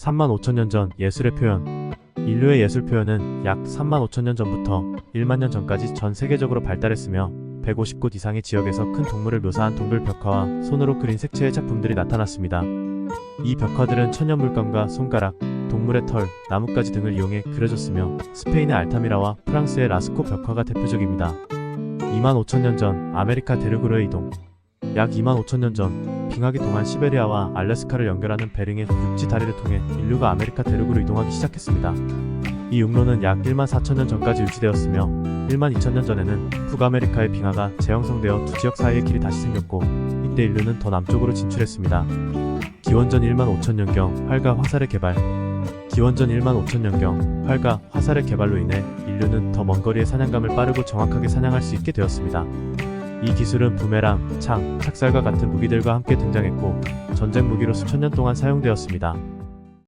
3만 5천 년 전 예술의 표현 인류의 예술 표현은 약 3만 5천 년 전부터 1만 년 전까지 전 세계적으로 발달했으며 150곳 이상의 지역에서 큰 동물을 묘사한 동굴 벽화와 손으로 그린 색채의 작품들이 나타났습니다. 이 벽화들은 천연 물감과 손가락, 동물의 털, 나뭇가지 등을 이용해 그려졌으며 스페인의 알타미라와 프랑스의 라스코 벽화가 대표적입니다. 2만 5천 년 전 아메리카 대륙으로의 이동 약 2만 5천 년 전 빙하기 동안 시베리아와 알래스카를 연결하는 베링의 육지 다리를 통해 인류가 아메리카 대륙으로 이동하기 시작했습니다. 이 육로는 약 1만 4천 년 전까지 유지되었으며 1만 2천 년 전에는 북아메리카의 빙하가 재형성되어 두 지역 사이의 길이 다시 생겼고 이때 인류는 더 남쪽으로 진출했습니다. 기원전 1만 5천 년경 활과 화살의 개발 기원전 1만 5천 년경 활과 화살의 개발로 인해 인류는 더 먼 거리의 사냥감을 빠르고 정확하게 사냥할 수 있게 되었습니다. 이 기술은 부메랑, 창, 착살과 같은 무기들과 함께 등장했고 전쟁 무기로 수천 년 동안 사용되었습니다.